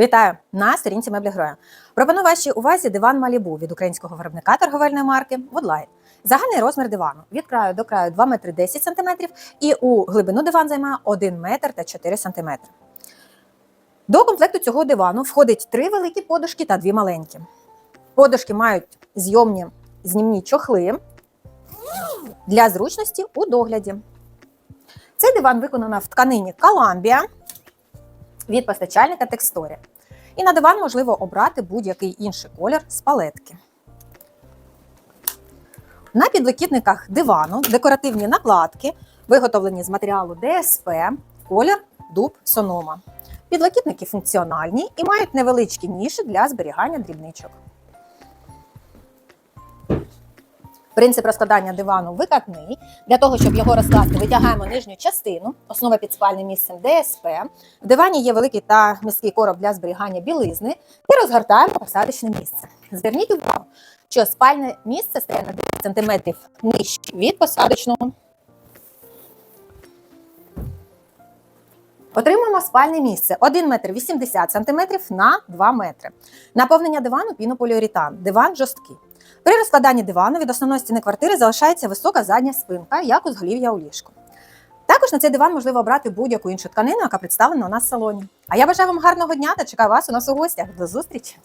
Вітаю на сторінці меблі Гроя. Пропоную вашій увазі диван Малібу від українського виробника торговельної марки Woodline. Загальний розмір дивану від краю до краю 2 метри 10 см і у глибину диван займає 1 метр та 4 см. До комплекту цього дивану входить три великі подушки та дві маленькі. Подушки мають зйомні знімні чохли для зручності у догляді. Цей диван виконано в тканині Columbia від постачальника Тексторі. І на диван можливо обрати будь-який інший колір з палетки. На підлокітниках дивану декоративні накладки, виготовлені з матеріалу ДСП, колір дуб сонома. Підлокітники функціональні і мають невеличкі ніші для зберігання дрібничок. Принцип розкладання дивану викатний. Для того, щоб його розкласти, витягаємо нижню частину, основа під спальним місцем ДСП. В дивані є великий та міський короб для зберігання білизни і розгортаємо посадочне місце. Зверніть увагу, що спальне місце стає на 10 см нижче від посадочного. Отримуємо спальне місце 1 метр 80 см на 2 метри. Наповнення дивану пінополіуретан. Диван жорсткий. При розкладанні дивану від основної стіни квартири залишається висока задня спинка, як у зголів'я у ліжку. Також на цей диван можливо обрати будь-яку іншу тканину, яка представлена у нас в салоні. А я бажаю вам гарного дня та чекаю вас у нас у гостях. До зустрічі!